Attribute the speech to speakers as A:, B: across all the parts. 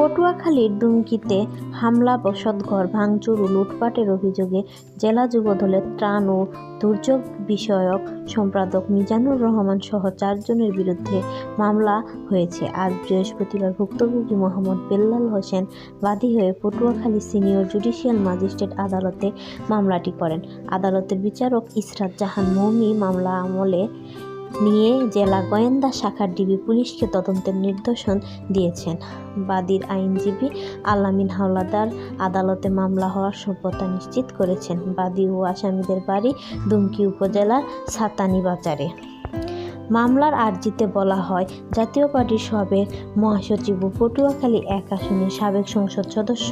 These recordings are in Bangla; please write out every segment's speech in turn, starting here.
A: পটুয়াখালীর দুমকিতে হামলা ঘর ভাঙচুর ও লুটপাটের অভিযোগে জেলা যুবদলের ত্রাণ ও দুর্যোগ বিষয়ক সম্পাদক মিজানুর রহমান সহ চারজনের বিরুদ্ধে মামলা হয়েছে আর বৃহস্পতিবার ভুক্তভোগী মোহাম্মদ বেল্লাল হোসেন বাদী হয়ে পটুয়াখালী সিনিয়র জুডিশিয়াল ম্যাজিস্ট্রেট আদালতে মামলাটি করেন আদালতের বিচারক ইসরাত জাহান মৌমি মামলা আমলে নিয়ে জেলা গোয়েন্দা শাখার ডিবি পুলিশকে তদন্তের নির্দেশন দিয়েছেন বাদীর আইনজীবী আলামিন হাওলাদার আদালতে মামলা হওয়ার সভ্যতা নিশ্চিত করেছেন বাদী ও আসামিদের বাড়ি দুমকি উপজেলার সাতানি বাজারে মামলার আর্জিতে বলা হয় জাতীয় পার্টির সাবেক মহাসচিব ও পটুয়াখালী এক আসনের সাবেক সংসদ সদস্য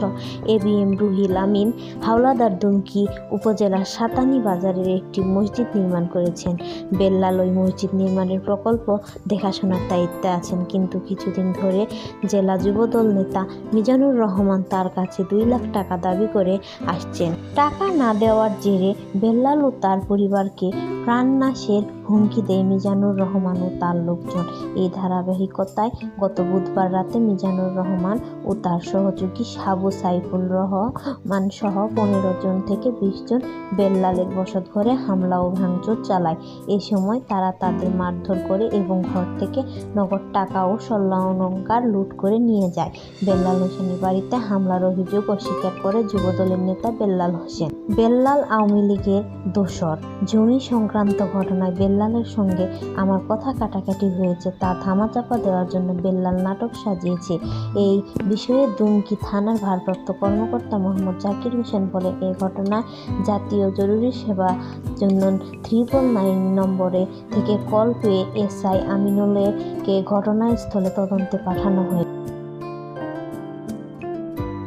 A: A B M Ruhul Amin Hawlader Dumki উপজেলার সাতানি বাজারের একটি মসজিদ নির্মাণ করেছেন বেল্লাল ওই মসজিদ নির্মাণের প্রকল্প দেখাশোনার দায়িত্বে আছেন কিন্তু কিছুদিন ধরে জেলা যুবদল নেতা মিজানুর রহমান তার কাছে দুই লাখ টাকা দাবি করে আসছেন টাকা না দেওয়ার জেরে বেল্লাল ও তার পরিবারকে প্রাণনাশের হুমকি দেয় মিজানুর রহমান ও তার লোকজন এই ধারাবাহিকতায় গত বুধবার রাতে মিজানুর রহমান ও তার সহযোগী সাবু সাইফুল রহমান সহ পনেরো জন থেকে বিশ জন বেল্লালের ঘরে হামলা ও ভাঙচুর চালায় এ সময় তারা তাদের মারধর করে এবং ঘর থেকে নগদ টাকা ও স্বর্ণালঙ্কার লুট করে নিয়ে যায় বেল্লাল হোসেনের বাড়িতে হামলার অভিযোগ অস্বীকার করে যুবদলের নেতা বেল্লাল হোসেন বেল্লাল আওয়ামী লীগের দোসর জমি সংক্রান্ত ঘটনায় বেল্লালের সঙ্গে আমার কথা কাটাকাটি হয়েছে তা থামাচাপা দেওয়ার জন্য বেল্লাল নাটক সাজিয়েছে এই বিষয়ে দুমকি থানার ভারপ্রাপ্ত কর্মকর্তা মোহাম্মদ জাকির হোসেন বলে এ ঘটনায় জাতীয় জরুরি সেবা জন্য ত্রিপল নাইন নম্বরে থেকে কল পেয়ে এসআই আমিনুলকে ঘটনাস্থলে তদন্তে পাঠানো হয়েছে